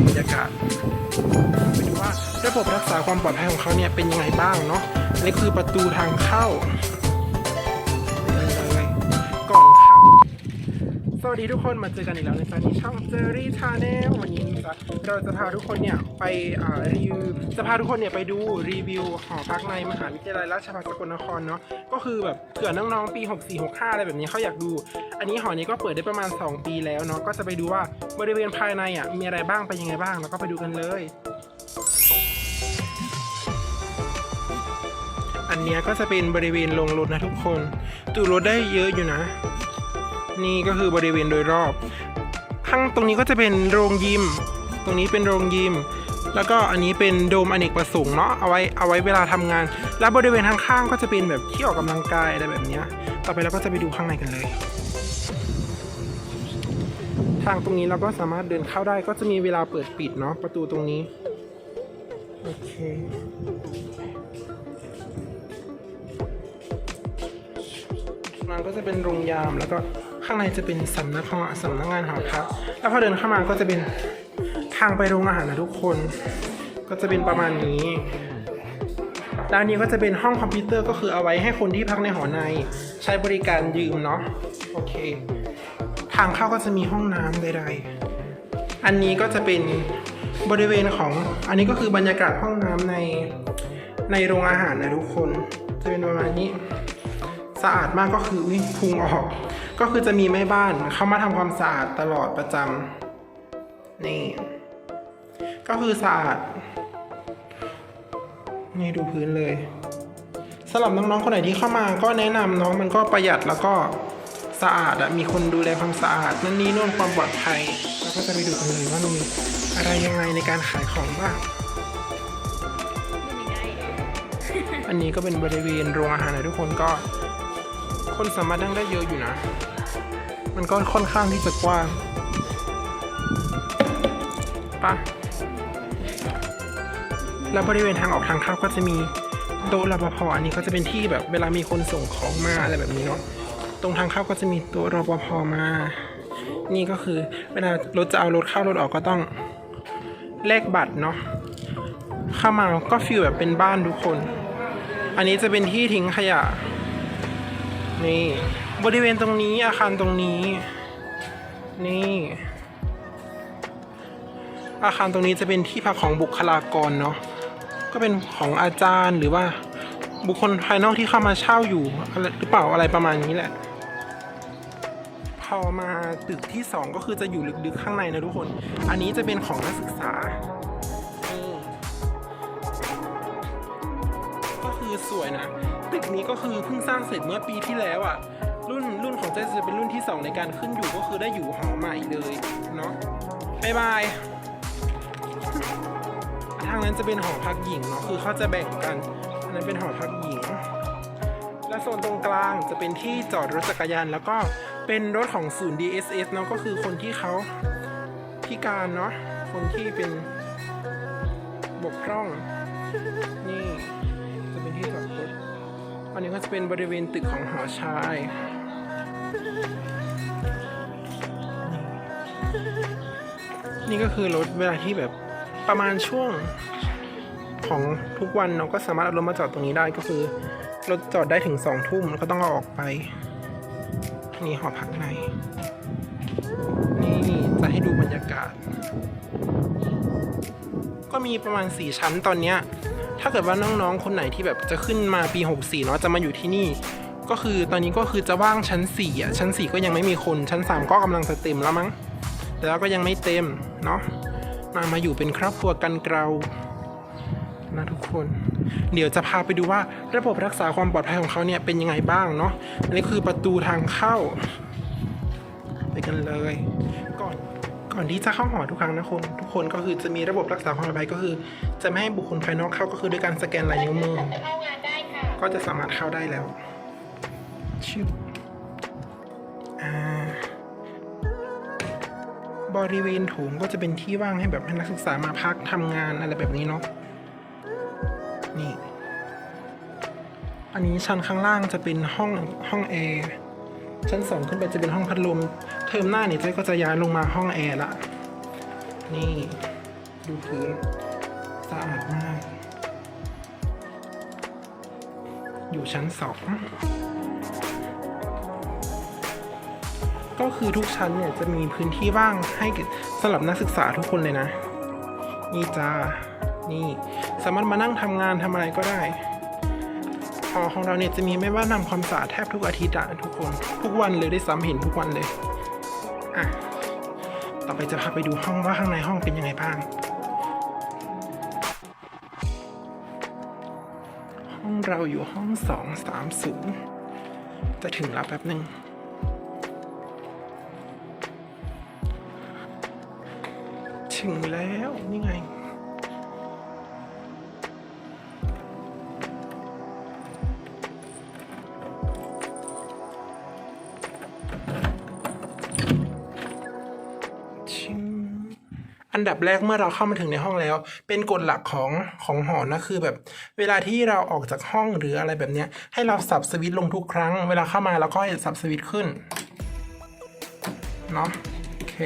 ดูบรรยากาศไปดูว่าระบบรักษาความปลอดภัยของเขาเนี่ยเป็นยังไงบ้างเนาะนี่คือประตูทางเข้า สวัสดีทุกคนมาเจอกันอีกแล้วในตอนนี้ช่อง Jerry Channel วันนี้นะครับเราจะพาทุกคนเนี่ยไปอ่ารีวิวจะพาทุกคนเนี่ยไปดูรีวิวหอพักในมหาวิทยาลัยราชภัฏสกลนครเนาะก็คือแบบเผื่อน้องๆปี 64 65 อะไรแบบนี้เขาอยากดู อันนี้หอนี้ก็เปิดได้ประมาณ 2 ปีแล้วเนาะก็จะไปดูว่าบริเวณภายในอะมีอะไรบ้างเป็นยังไงบ้าง แล้วก็ไปดูกันเลยอันเนี้ยก็จะเป็นบริเวณลงรถนะทุกคนจูรถได้เยอะอยู่นะ นี่ก็คือบริเวณโดยรอบ ข้างตรงนี้ก็จะเป็นโรงยิม ตรงนี้เป็นโรงยิม แล้วก็อันนี้เป็นโดมอเนกประสงค์เนาะเอาไว้เอาไว้เวลาทำงาน แล้วบริเวณข้างๆก็จะเป็นแบบที่ออกกำลังกายอะไรแบบนี้ต่อไปเราก็จะไปดูข้างในกันเลย ทางตรงนี้เราก็สามารถเดินเข้าได้ก็จะมีเวลาเปิดปิดเนาะประตูตรงนี้โอเคมันก็จะเป็นโรงยามแล้วก็ ข้างในจะเป็นสำนักหอสำนักงานหอพักแล้วพอเดินเข้ามาก็จะเป็นทางไปโรงอาหารนะทุกคน ก็จะเป็นประมาณนี้ด้านนี้ก็จะเป็นห้องคอมพิวเตอร์ก็คือเอาไว้ให้คนที่พักในหอใน ใช้บริการยืมเนาะโอเค ทางเข้าก็จะมีห้องน้ำใดๆอันนี้ก็จะเป็นบริเวณของอันนี้ก็คือบรรยากาศห้องน้ำในในโรงอาหารนะทุกคนจะเป็นประมาณนี้ สะอาดมากก็คืออุ้ยพุงออก ก็คือจะมีแม่บ้านเข้ามาทำความสะอาดตลอดประจำนี่ก็คือสะอาดนี่ดูพื้นเลยสำหรับน้องๆคนไหนที่เข้ามาก็แนะนำเน้องมันก็ประหยัดแล้วก็สะอาดอะมีคนดูแลความสะอาด นั่นนี่นู่นความปลอดภัยแล้วก็จะไปดูกันเลยว่ามีอะไรยังไงในการขายของบ้างอันนี้ก็เป็นบริเวณโรงอาหารนะทุกคนก็ คนสามารถนั่งได้เยอะอยู่นะ มันก็ค่อนข้างที่จะกว้างปะแล้วบริเวณทางออกทางเข้าก็จะมีโต๊ะรปภอันนี้ก็จะเป็นที่แบบเวลามีคนส่งของมาอะไรแบบนี้เนาะ ตรงทางเข้าก็จะมีโต๊ะรปภมา นี่ก็คือเวลารถจะเอารถเข้ารถออกก็ต้องแลกบัตรเนาะ เข้ามาก็ฟีลแบบเป็นบ้านทุกคน อันนี้จะเป็นที่ทิ้งขยะ นี่บริเวณตรงนี้อาคารตรงนี้ นี่ อาคารตรงนี้จะเป็นที่พักของบุคลากรเนาะก็เป็นของอาจารย์หรือว่าบุคคลภายนอกที่เข้ามาเช่าอยู่หรือเปล่าอะไรประมาณนี้แหละพอมาตึกที่สองก็คือจะอยู่ลึกๆข้างในนะทุกคน อันนี้จะเป็นของนักศึกษา สวยนะ ตึกนี้ก็คือเพิ่งสร้างเสร็จเมื่อปีที่แล้วอะ่ะ รุ่นรุ่นของเจสจะเป็นรุ่นที่สองในการขึ้นอยู่ก็คือได้อยู่หอใหม่เลยเนาะบายบาย ทางนั้นจะเป็นหอพักหญิงเนาะคือเขาจะแบ่งกัน อันนั้นเป็นหอพักหญิง และโซนตรงกลางจะเป็นที่จอดรถจักรยาน แล้วก็เป็นรถของศูนย์ DSS เนาะก็คือคนที่เขาพิการเนาะคนที่เป็นบกพร่อง นี่ นี้ก็จะเป็นบริเวณตึกของหอชาย นี่ก็คือรถเวลาที่แบบประมาณช่วงของทุกวันเราก็สามารถเอารถมาจอดตรงนี้ได้ก็คือรถจอดได้ถึงสองทุ่มแล้วก็ต้องเอาออกไป นี่หอพักใน นี่จะให้ดูบรรยากาศ ก็มีประมาณ4ชั้นตอนเนี้ย ถ้าเกิดว่าน้องๆ คนไหนที่แบบจะขึ้นมาปี 64 เนาะจะมาอยู่ที่นี่ ก็คือตอนนี้ก็คือจะว่างชั้น4อะชั้น 4 ก็ยังไม่มีคนชั้น 3 ก็กำลังจะเต็มแล้วมั้ง แต่แล้วก็ยังไม่เต็มเนาะมามาอยู่เป็นครอบครัวกันเกลานะทุกคน เดี๋ยวจะพาไปดูว่าระบบรักษาความปลอดภัยของเขาเนี่ยเป็นยังไงบ้างเนาะอันนี้คือประตูทางเข้า ไปกันเลย ก่อนที่จะเข้าหอทุกครั้งนะคนทุกคนก็คือจะมีระบบรักษาความปลอดภัยก็คือ จะไม่ให้บุคคลภายนอกเข้าก็คือด้วยการสแกนลายนิ้วมือ ก็จะสามารถเข้าได้แล้วชื่ออ่าบริเวณโถงก็จะเป็นที่ว่างให้แบบให้นักศึกษามาพักทำงานอะไรแบบนี้เนาะนี่ อันนี้ชั้นข้างล่างจะเป็นห้องห้องแอร์ ชั้นสองขึ้นไปจะเป็นห้องพัดลม เทอมหน้าเนี่ยเจ๊ก็จะย้ายลงมาห้องแอร์ละ นี่ดูพื้นสะอาดมาก อยู่ชั้นสองก็คือทุกชั้นเนี่ยจะมีพื้นที่ว่างให้สำหรับนักศึกษาทุกคนเลยนะ นี่จ้า นี่ สามารถมานั่งทำงานทำอะไรก็ได้ หอของเราเนี่ยจะมีแม่บ้านทำความสะอาดแทบทุกอาทิตย์อะทุกคน ทุกวันเลยได้ซ้ำเห็นทุกวันเลยอะต่อไปจะพาไปดูห้องว่าข้างในห้องเป็นยังไงบ้าง ห้องเราอยู่ห้องสองสามศูนย์จะถึงแล้วแป๊บหนึ่งถึงแล้ว นี่ไง อันดับแรกเมื่อเราเข้ามาถึงในห้องแล้ว เป็นกฎหลักของของหอนะคือแบบ เวลาที่เราออกจากห้องหรืออะไรแบบเนี้ยให้เราสับสวิตช์ลงทุกครั้ง เวลาเข้ามาเราก็ให้สับสวิตช์ขึ้นเนาะโอเค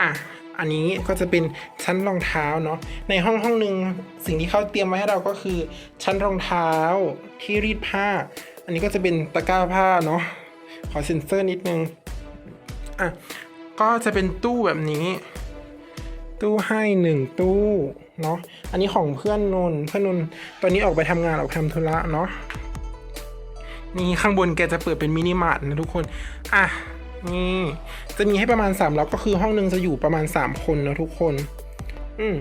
อะอันนี้ก็จะเป็นชั้นรองเท้าเนาะในห้องห้องหนึ่งสิ่งที่เขาเตรียมไว้ให้เราก็คือ ชั้นรองเท้าที่รีดผ้า อันนี้ก็จะเป็นตะกร้าผ้าเนาะขอเซ็นเซอร์นิดนึงอะ ก็จะเป็นตู้แบบนี้ ตู้ให้หนึ่งตู้เนาะอันนี้ของเพื่อนนนเพื่อนนนตอนนี้ออกไปทำงานออกไปทำธุระเนาะนี่ข้างบนแกจะเปิดเป็นมินิมาร์ทนะทุกคน อะนี่จะมีให้ประมาณ3ล็อกก็คือห้องหนึ่งจะอยู่ประมาณ 3 คนนะทุกคน อืม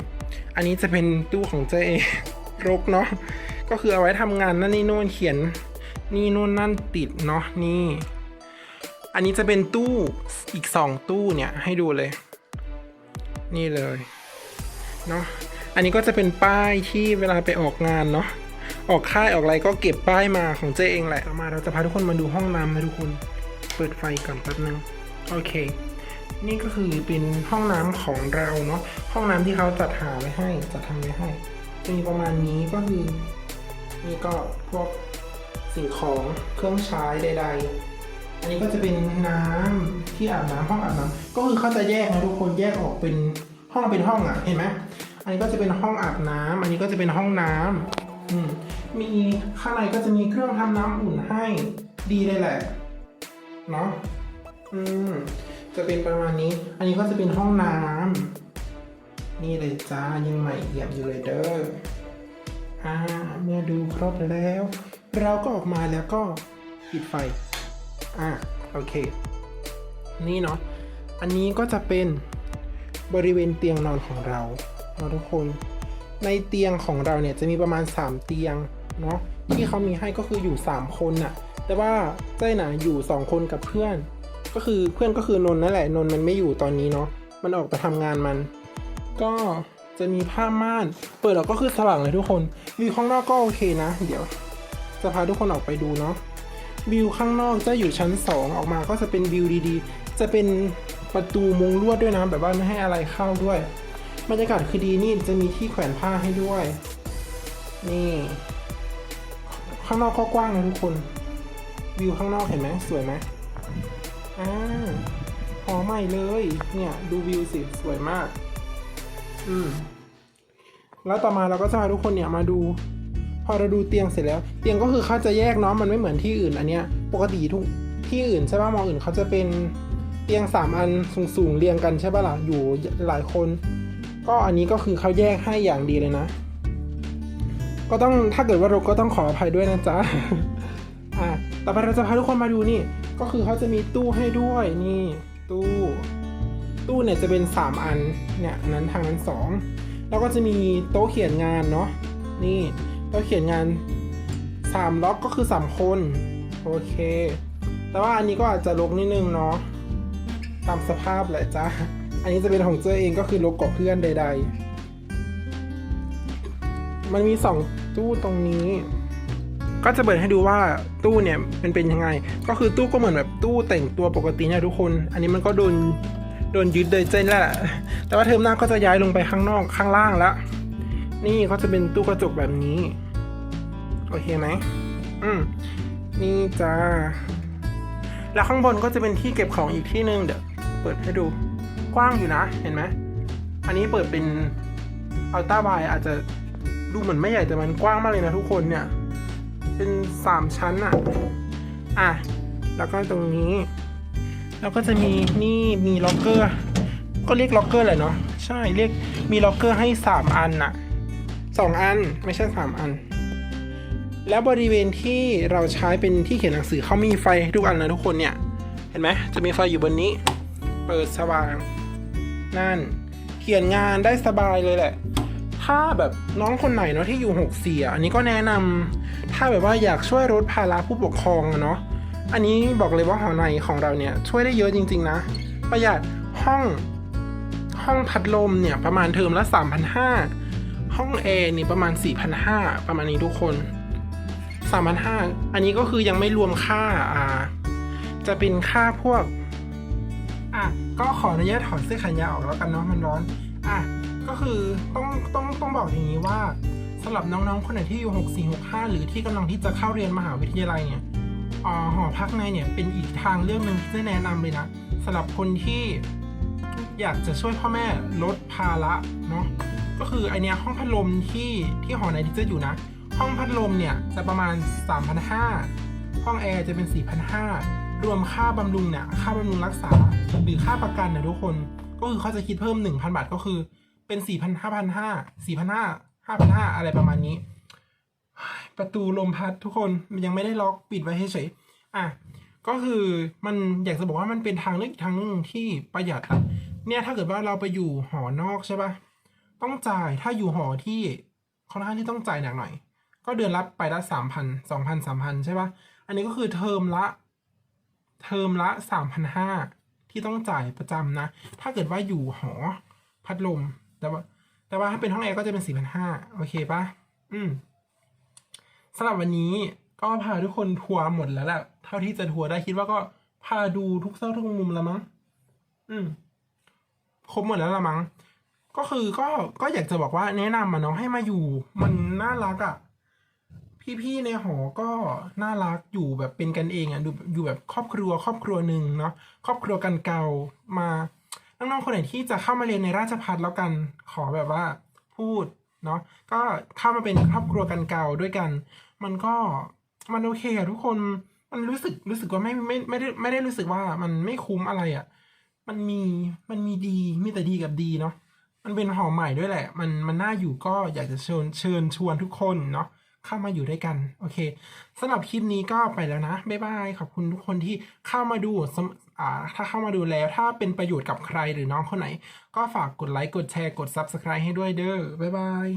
อันนี้จะเป็นตู้ของเจเองรกเนาะก็คือเอาไว้ทำงานนั่นนี่โน่นเขียน นี่โน่นนั่นติดเนาะนี่ อันนี้จะเป็นตู้อีก 2 ตู้เนี่ยให้ดูเลย นี่เลยเนาะอันนี้ก็จะเป็นป้ายที่เวลาไปออกงานเนาะออกค่ายออกอะไรก็เก็บป้ายมาของเจเองแหละมาเราจะพาทุกคนมาดูห้องน้ำนะทุกคน เปิดไฟก่อนแป๊บนึงโอเค นี่ก็คือเป็นห้องน้ำของเราเนาะห้องน้ำที่เขาจัดหาไว้ให้จัดทำไว้ให้จะมีประมาณนี้ก็คือนี่ก็พวกสิ่งของเครื่องใช้ใด ๆ อันนี้ก็จะเป็นน้ำที่อาบน้ำห้องอาบน้ำก็คือเขาจะแยกนะทุกคนแยกออกเป็นห้องเป็นห้องอะเห็นไหมอันนี้ก็จะเป็นห้องอาบน้ำอันนี้ก็จะเป็นห้องน้ำอืมมีข้างในก็จะมีเครื่องทำน้ำอุ่นให้ดีเลยแหละเนาะอืมจะเป็นประมาณนี้ อันนี้ก็จะเป็นห้องน้ำนี่เลยจ้ายังใหม่เอี่ยมอยู่เลยเด้ออ่าเมื่อดูครบแล้ว เราก็ออกมาแล้วก็ปิดไฟ อ่าโอเค นี่เนาะ อันนี้ก็จะเป็นบริเวณเตียงนอนของเราเนาะทุกคน ในเตียงของเราเนี่ยจะมีประมาณ 3 เตียงเนาะที่เขามีให้ก็คืออยู่ 3 คนน่ะ แต่ว่าเจ้ยน่ะอยู่ 2 คนกับเพื่อน ก็คือเพื่อนก็คือนนท์นั่นแหละนนท์มันไม่อยู่ตอนนี้เนาะมันออกไปทำงานมัน ก็จะมีผ้าม่าน เปิดออกก็คือสว่างเลยทุกคนวิวข้างนอกก็โอเคนะ เดี๋ยว จะพาทุกคนออกไปดูเนาะ วิวข้างนอกจะอยู่ชั้น 2 ออกมาก็จะเป็นวิวดีๆ จะเป็นประตูมุงลวดด้วยนะแบบว่าไม่ให้อะไรเข้าด้วย บรรยากาศคือดีนี่จะมีที่แขวนผ้าให้ด้วย นี่ ข้างนอกก็กว้างนะทุกคน วิวข้างนอกเห็นไหมสวยไหมอ่าหอใหม่เลย เนี่ยดูวิวสิสวยมาก อืมแล้วต่อมาเราก็จะพาทุกคนเนี่ยมาดู อเราดูเตียงเสร็จแล้ว เตียงก็คือเขาจะแยกเนาะมันไม่เหมือนที่อื่นอันเนี้ยปกติทุกที่อื่นใช่ป่ะมองอื่นเขาจะเป็นเตียงสามอันสูงๆเรียงกันใช่ป่ะล่ะอยู่หลายคน ก็อันนี้ก็คือเขาแยกให้อย่างดีเลยนะ ก็ต้องถ้าเกิดว่าเราก็ต้องขออภัยด้วยนะจ๊ะอะต่อไปเราจะพาทุกคนมาดูนี่ ก็คือเขาจะมีตู้ให้ด้วยนี่ตู้ ตู้เนี่ยจะเป็น 3 อันเนี่ยนนั้นทางนั้น 2 แล้วก็จะมีโต๊ะเขียนงานเนาะนี่ โต๊ะเขียนงาน3ล็อกก็คือ3คน โอเค แต่ว่าอันนี้ก็อาจจะลกนิดนึงเนาะตามสภาพแหละจ้าอันนี้จะเป็นของเจ้เองก็คือลกกว่าเพื่อนใด ๆ มันมี2ตู้ตรงนี้ ก็จะเปิดให้ดูว่าตู้เนี่ยมันเป็นยังไง ก็คือตู้ก็เหมือนแบบตู้แต่งตัวปกติเนี่ยทุกคน อันนี้มันก็โดนโดนยึดโดยเจนแล้วแหละแต่ว่าเทอมหน้าก็จะย้ายลงไปข้างนอกข้างล่างแล้ว นี่เขาจะเป็นตู้กระจกแบบนี้ โอเคไหมอืมนี่จ้า แล้วข้างบนก็จะเป็นที่เก็บของอีกที่หนึ่งเดี๋ยวเปิดให้ดู กว้างอยู่นะ เห็นไหม อันนี้เปิดเป็นอัลต้าบายอาจจะดูเหมือนไม่ใหญ่แต่มันกว้างมากเลยนะทุกคนเนี่ย เป็นสามชั้นอะอะ แล้วก็ตรงนี้ แล้วก็จะมีนี่มีล็อกเกอร์ ก็เรียกล็อกเกอร์แหละเนาะ ใช่เรียกมีล็อกเกอร์ให้สามอันน่ะ สองอันไม่ใช่สามอัน แล้วบริเวณที่เราใช้เป็นที่เขียนหนังสือเขามีไฟทุกอันนะทุกคนเนี่ย เห็นไหมจะมีไฟอยู่บนนี้ เปิดสว่าง นั่น เขียนงานได้สบายเลยแหละ ถ้าแบบน้องคนไหนเนาะที่อยู่6สี่อะอันนี้ก็แนะนำถ้าแบบว่าอยากช่วยลดภาระผู้ปกครองอะเนาะอันนี้บอกเลยว่าหอในของเราเนี่ยช่วยได้เยอะจริง ๆ นะ ประหยัดห้องห้องพัดลมเนี่ยประมาณเทอมละ3,500 ห้องแอร์นี่ประมาณ 4,500 ประมาณนี้ทุกคน 3,500 อันนี้ก็คือยังไม่รวมค่าอ่า จะเป็นค่าพวก อะ ก็ขออนุญาตถอดเสื้อแขนยาวออกแล้วกันเนาะมันร้อน อะ ก็คือต้องต้องต้องบอกอย่างนี้ว่าสำหรับน้องๆ คนไหนที่อยู่ 6 4 6 5 หรือที่กำลังที่จะเข้าเรียนมหาวิทยาลัยเนี่ยอ่าหอพักในเนี่ยเป็นอีกทางเรื่องหนึ่งที่จะแนะนำเลยนะสำหรับคนที่อยากจะช่วยพ่อแม่ลดภาระเนาะ ก็คือไอเนี้ยห้องพัดลมที่ที่หอในที่จะอยู่นะ ห้องพัดลมเนี่ยจะประมาณ 3,500 ห้องแอร์จะเป็น 4,500 รวมค่าบำรุงเนี่ยค่าบำรุงรักษาหรือค่าประกันนี่ยทุกคนก็คือเขาจะคิดเพิ่ม 1,000 บาทก็คือเป็น4,000 5,500 4,500 5,500 อะไรประมาณนี้ ประตูลมพัดทุกคนมันยังไม่ได้ล็อกปิดไว้ให้เฉยอะก็คือมันอยากจะบอกว่ามันเป็นทางเลือกทางหนึงที่ประหยัดเนี่ยถ้าเกิดว่าเราไปอยู่หอนอกใช่ปะ ต้องจ่ายถ้าอยู่หอที่ค่อนข้างที่ต้องจ่ายหนักหน่อย ก็เดือนละไปละสามพันสองพันสามพันใช่ปะอันนี้ก็คือเทอมละเทอมละสามพันห้าที่ต้องจ่ายประจำนะ ถ้าเกิดว่าอยู่หอพัดลม แต่ว่า แต่ว่าถ้าเป็นห้องแอร์ก็จะเป็นสี่พันห้าโอเคปะอืมสำหรับวันนี้ก็พาทุกคนทัวร์หมดแล้วแหละเท่าที่จะทัวร์ได้คิดว่าก็พาดูทุกซอกทุกมุมแล้วมั้งอืมครบหมดแล้วละมั้ง ก็คือก็ก็อยากจะบอกว่าแนะนำมาเนาะให้มาอยู่ มันน่ารักอะ่ะ พี่ๆในหอก็น่ารักอยู่แบบเป็นกันเองอะ่ะดูอยู่แบบครอบครัว ครอบครัวหนึ่งเนาะครอบครัวกันเก่ามาน้องๆคนไหนที่จะเข้ามาเรียนในราชพัฒแล้วกันขอแบบว่า พูดเนาะก็เข้ามาเป็นครอบครัวกันเก่าด้วยกัน มันก็มันโอเคอะทุกคนมันรู้สึกรู้สึกว่าไม่ไม่ไม่ได้ไม่ได้รู้สึกว่ามันไม่คุ้มอะไรอะมันมีมันมีดีมีแต่ดีกับดีเนาะ มันเป็นหอใหม่ด้วยแหละ มันมันน่าอยู่ก็อยากจะเชิญเชิญชวนทุกคนเนาะเข้ามาอยู่ด้วยกัน โอเคสำหรับคลิปนี้ก็ไปแล้วนะ บ๊ายบาย ขอบคุณทุกคนที่เข้ามาดูสำอ่าถ้าเข้ามาดูแล้วถ้าเป็นประโยชน์กับใครหรือน้องคนไหน ก็ฝากกดไลค์ กดแชร์ กด Subscribe ให้ด้วยเด้อ บ๊ายบาย